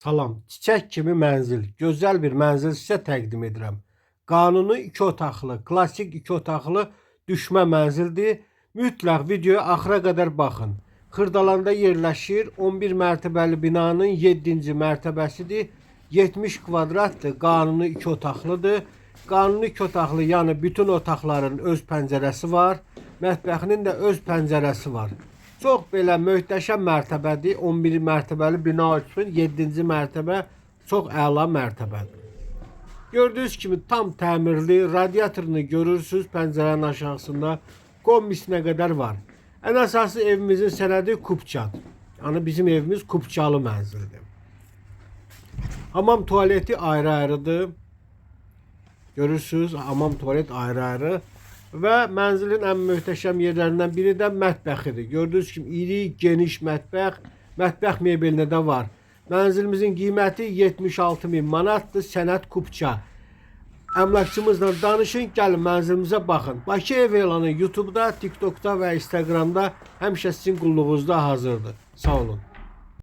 Salam, çiçək kimi mənzil, gözəl bir mənzil sizə təqdim edirəm. Qanuni 2 otaqlı, klassik 2 otaqlı düşmə mənzildir. Mütləq videoya axıra qədər baxın. Xırdalanda yerləşir. 11 mərtəbəli binanın 7-ci mərtəbəsidir. 70 kvadratdır. Qanuni 2 otaqlıdır. Qanuni 2 otaqlı, yəni bütün otaqların öz pəncərəsi var. Mətbəxinin də öz pəncərəsi var. Çox belə möhtəşəm mərtəbədir. 11 mərtəbəli bina üçün 7-ci mərtəbə çox əla mərtəbədir. Gördüyünüz kimi tam təmirli, radiatorunu görürsüz pəncərənin aşağısında. Kombisinə qədər var. Ən əsası evimizin sənədi kupçadır. Yəni bizim evimiz kupçalı mənzildir. Hamam tualeti ayrı-ayrıdır. Görürsüz, hamam tualet ayrı-ayrı və mənzilin ən möhtəşəm yerlərindən biri də mətbəxidir. Gördüyünüz kimi iri, geniş mətbəx, mətbəx mebelinə də var. Mənzilimizin qiyməti 76 min manatdır, sənət kupça. Əmlakçımızla danışın, gəlin mənzilimizə baxın. Bakı ev elanı YouTube-da, TikTok-da və Instagram-da həmişə sizin qulluğunuzda hazırdır. Sağ olun.